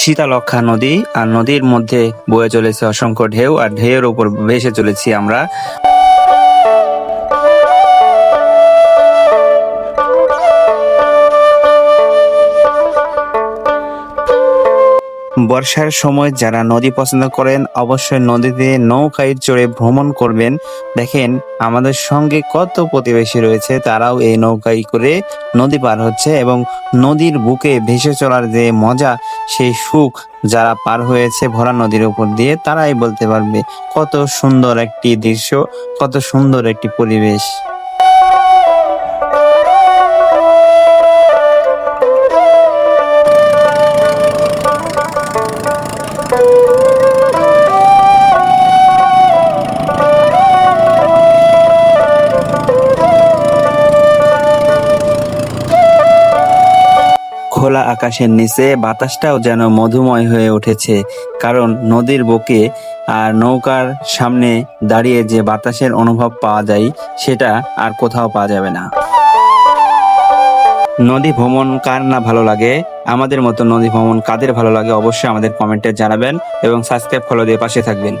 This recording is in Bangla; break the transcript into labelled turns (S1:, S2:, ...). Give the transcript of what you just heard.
S1: শীতালক্ষা নদী, আর নদীর মধ্যে বয়ে চলেছে অসংখ্য ঢেউ, আর ঢেউয়ের উপর ভেসে চলেছি আমরা। বর্ষার সময় যারা নদী পছন্দ করেন, অবশ্যই নদীতে নৌকায় চড়ে ভ্রমণ করবেন। দেখেন, আমাদের সঙ্গে কত প্রতিবেশী রয়েছে, তারাও এই নৌকায় করে নদী পার হচ্ছে এবং নদীর বুকে ভেসে চলার যে মজা, সেই সুখ যারা পার হয়েছে ভরা নদীর উপর দিয়ে, তারাই বলতে পারবে কত সুন্দর একটি দৃশ্য, কত সুন্দর একটি পরিবেশ। খোলা আকাশের নিচে বাতাসটাও যেন মধুময় হয়ে উঠেছে, কারণ নদীর বুকে আর নৌকার সামনে দাঁড়িয়ে যে বাতাসের অনুভব পাওয়া যায়, সেটা আর কোথাও পাওয়া যাবে না। নদী ভ্রমণ কার না ভালো লাগে? আমাদের মতো নদী ভ্রমণ কাদের ভালো লাগে? অবশ্যই আমাদের কমেন্টে জানাবেন এবং সাবস্ক্রাইব ফলো দিয়ে পাশে থাকবেন।